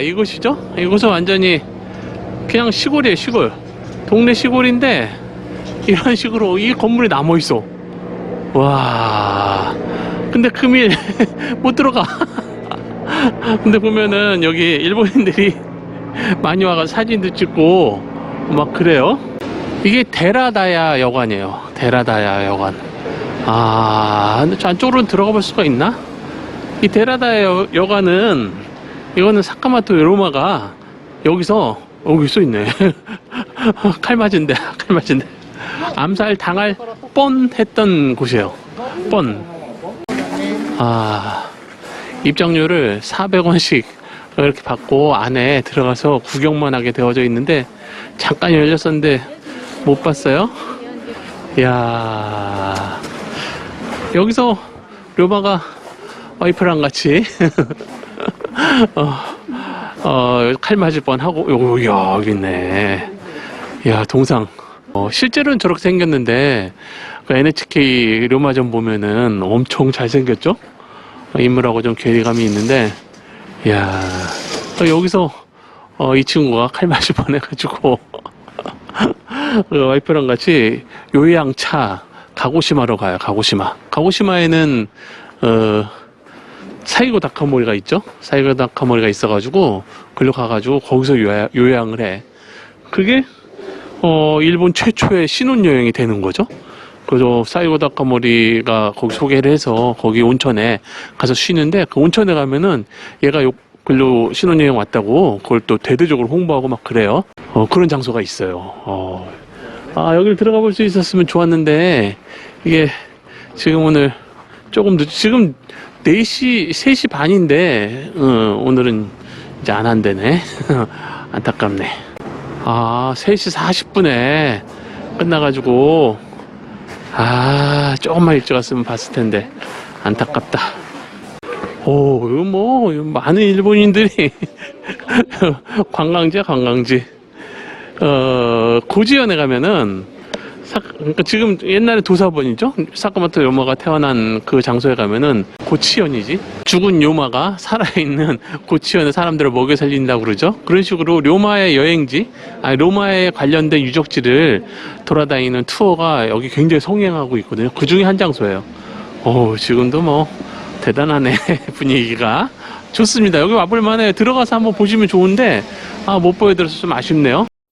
이곳이죠? 이곳은 완전히 그냥 시골이에요, 시골. 동네 시골인데 이런 식으로 이 건물이 남아 있어. 와. 근데 금일 못 들어가. 근데 보면은 여기 일본인들이 많이 와가 사진도 찍고 막 그래요. 이게 데라다야 여관이에요. 데라다야 여관. 아, 안쪽으로 들어가 볼 수가 있나? 이 데라다야 여, 여관은 이거는 사카마토 요로마가 여기서 여기 써 있네. 칼 맞은데, 칼 맞은데. 암살 당할 뻔했던 곳이에요. 뻔. 아, 입장료를 400원씩 이렇게 받고 안에 들어가서 구경만 하게 되어져 있는데 잠깐 열렸었는데 못 봤어요. 이야, 여기서 료마가 와이프랑 같이 어, 어, 칼 맞을 뻔하고 요, 요, 여기 있네. 야, 동상. 어, 실제로는 저렇게 생겼는데 그 NHK 료마전 보면은 엄청 잘생겼죠? 어, 인물하고 좀 괴리감이 있는데 야 어, 여기서 어, 이 친구가 칼 맞을 뻔해가지고 그 와이프랑 같이 요양차 가고시마로 가요 가고시마 가고시마에는 어, 사이고 다카모리가 있죠 사이고 다카모리가 있어가지고 글로 가가지고 거기서 요양, 요양을 해 그게 어, 일본 최초의 신혼여행이 되는 거죠 그래서 사이고 다카모리가 거기 소개를 해서 거기 온천에 가서 쉬는데 그 온천에 가면은 얘가 요 글로 신혼여행 왔다고 그걸 또 대대적으로 홍보하고 막 그래요. 어, 그런 장소가 있어요. 어. 아, 여기를 들어가 볼 수 있었으면 좋았는데 이게 지금 오늘 조금 늦, 지금 4시, 3시 반인데 어, 오늘은 이제 안 한대네. 안타깝네. 아, 3시 40분에 끝나가지고 아, 조금만 일찍 왔으면 봤을 텐데. 안타깝다. 오, 이거 뭐, 많은 일본인들이 관광지야, 관광지. 어, 고지현에 가면은, 사, 그러니까 지금 옛날에 도사본이죠? 사카모토 요마가 태어난 그 장소에 가면은 고치현이지. 죽은 요마가 살아있는 고치현의 사람들을 먹여 살린다고 그러죠. 그런 식으로 로마의 여행지, 아니, 로마에 관련된 유적지를 돌아다니는 투어가 여기 굉장히 성행하고 있거든요. 그 중에 한 장소예요. 오, 지금도 뭐, 대단하네, 분위기가. 좋습니다. 여기 와볼만해. 들어가서 한번 보시면 좋은데, 아, 못 보여드려서 좀 아쉽네요.